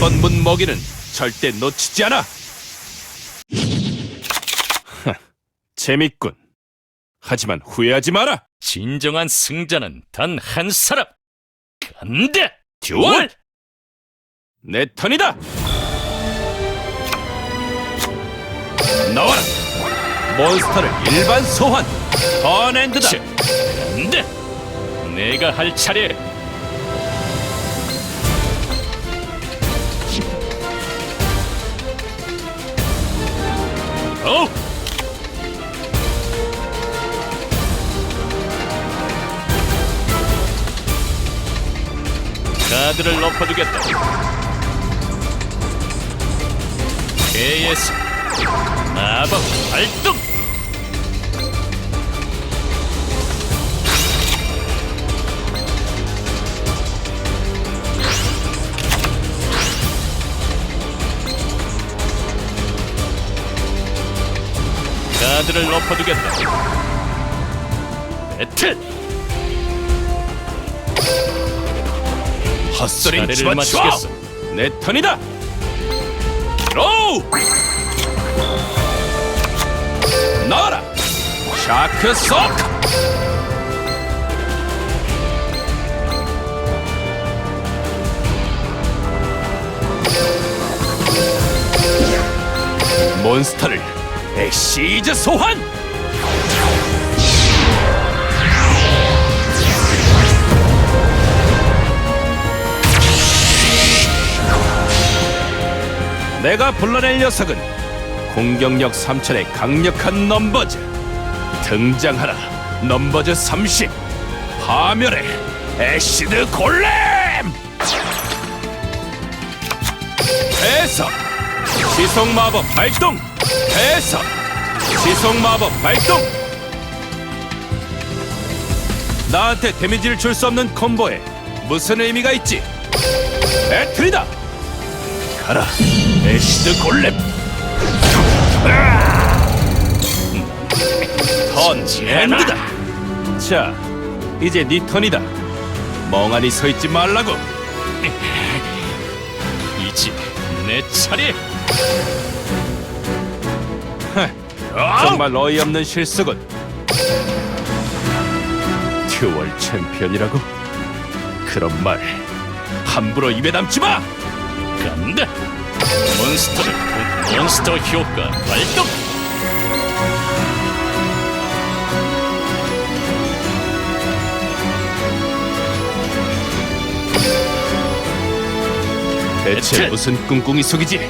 번 문 먹이는 절대 놓치지 않아. 하, 재밌군. 하지만 후회하지 마라. 진정한 승자는 단 한 사람. 간다. 듀얼! 내 턴이다. 나와라. 몬스터를 일반 소환. 턴엔드다. 자, 간다. 내가 할 차례. 오! 카드를 엎어두겠다. KS 마법 발동! 카드를 엎어두겠다. 배틀! 헛소린 집어치워. 마치겠어. 내 턴이다. 로우. 나와라. 샤크 소크. 몬스터를 엑시즈 소환! 내가 불러낼 녀석은 공격력 3천의 강력한 넘버즈. 등장하라 넘버즈 30 파멸의 애시드 골렘! 해서 지속 마법 발동! 해서 지속 마법 발동! 나한테 데미지를 줄 수 없는 콤보에 무슨 의미가 있지? 배틀이다! 가라 애시드 골렘! 턴 엔드다 자 이제 네 턴이다. 멍하니 서 있지 말라고. 이제 내 차례. 정말 어이없는 실수군 듀얼 챔피언이라고? 그런 말 함부로 입에 담지 마! 간다. 몬스터를 본- 몬스터 효과 발동. 대체- 무슨 꿍꿍이 속이지?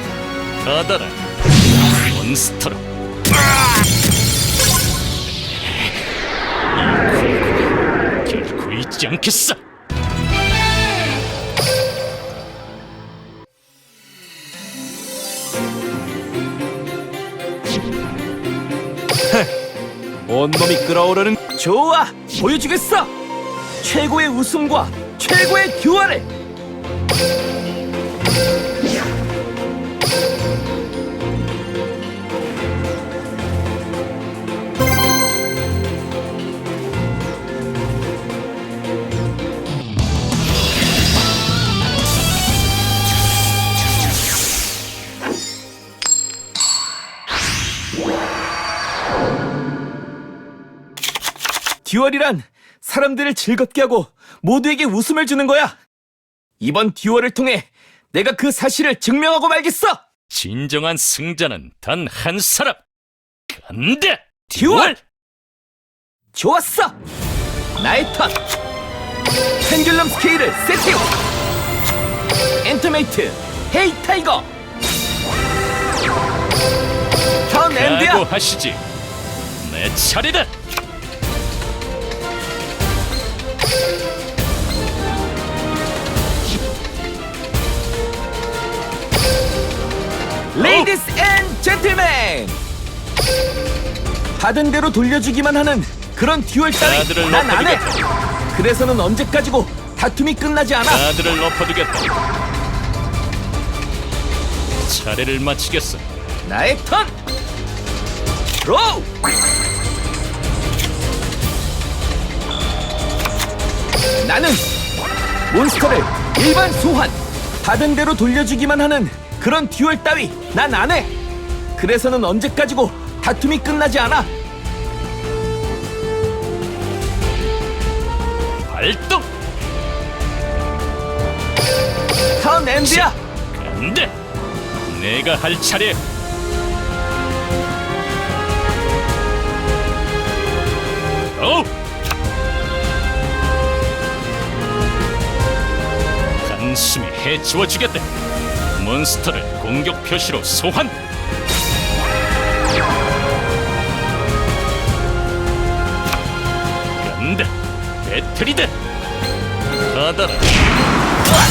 이 굴곡 결코 잊지 않겠어. 온몸이 끓어오르는 좋아 보여주겠어. 최고의 웃음과 최고의 듀얼을 듀얼이란 사람들을 즐겁게 하고 모두에게 웃음을 주는 거야. 이번 듀얼을 통해 내가 그 사실을 증명하고 말겠어. 진정한 승자는 단 한 사람. 간다. 듀얼! 좋았어. 나의 턴. 펜듈럼 스케일을 세팅. 엔터메이트. 헤이 타이거. 턴 엔드야. 각오하시지. 내 차례다. 레이디스 앤 젠틀맨. 받은 대로 돌려주기만 하는 그런 듀얼 따위 카드를 난안 해. 그래서는 언제까지고 다툼이 끝나지 않아. 카드를 엎어두겠다. 차례를 마치겠어. 나의 턴! 로우! 나는 몬스터를 일반 소환 받은 대로 돌려주기만 하는 그런 듀얼 따위 난 안 해. 그래서는 언제까지고 다툼이 끝나지 않아. 발동! 턴 엔드야. 안돼! 내가 할 차례! 오! 단숨에 해치워 주겠다. 몬스터를 공격 표시로 소환. 간다. 배틀이다. 받아라.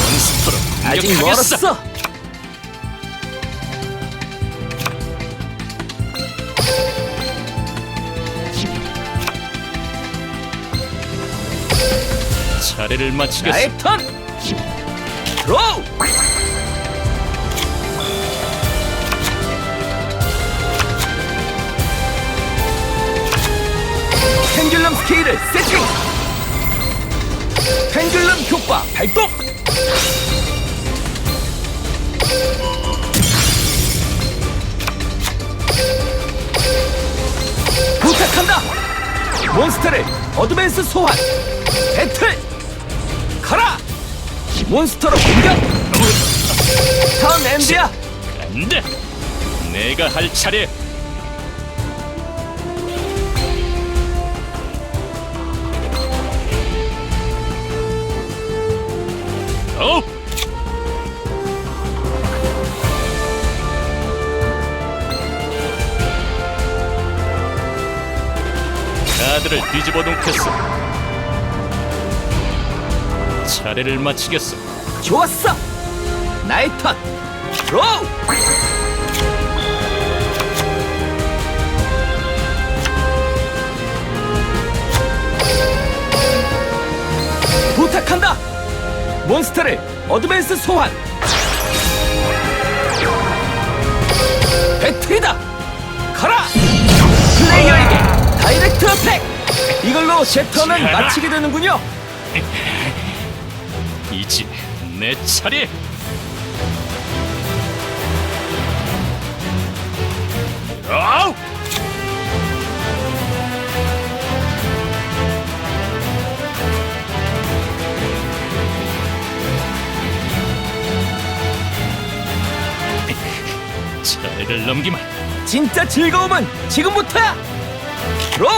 몬스터로 아직 공격하겠어. 멀었어. 차례를 마치겠어. 나의 턴. 드로우. 펜듈럼 스케일을 세팅. 펜듈럼 효과 발동. 부탁한다. 몬스터를 어드밴스 소환. 배틀. 가라. 몬스터로 공격. 턴 엔드야. 안돼. 내가 할 차례. 카드를 뒤집어 놓겠어. 차례를 마치겠어. 좋았어. 나의 턴. 드로우. 부탁한다. 몬스터를 어드밴스 소환. 배틀이다. 가라. 플레이어에게 다이렉트 어택. 이걸로 제 턴은 마치게 되는군요. 이제 내 차례. 아우! 차례를 넘기마. 진짜 즐거움은 지금부터야! 드로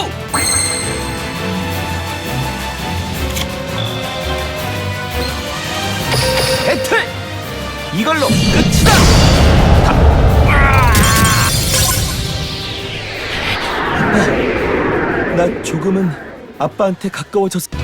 이걸로 끝이다! 나 조금은 아빠한테 가까워졌어.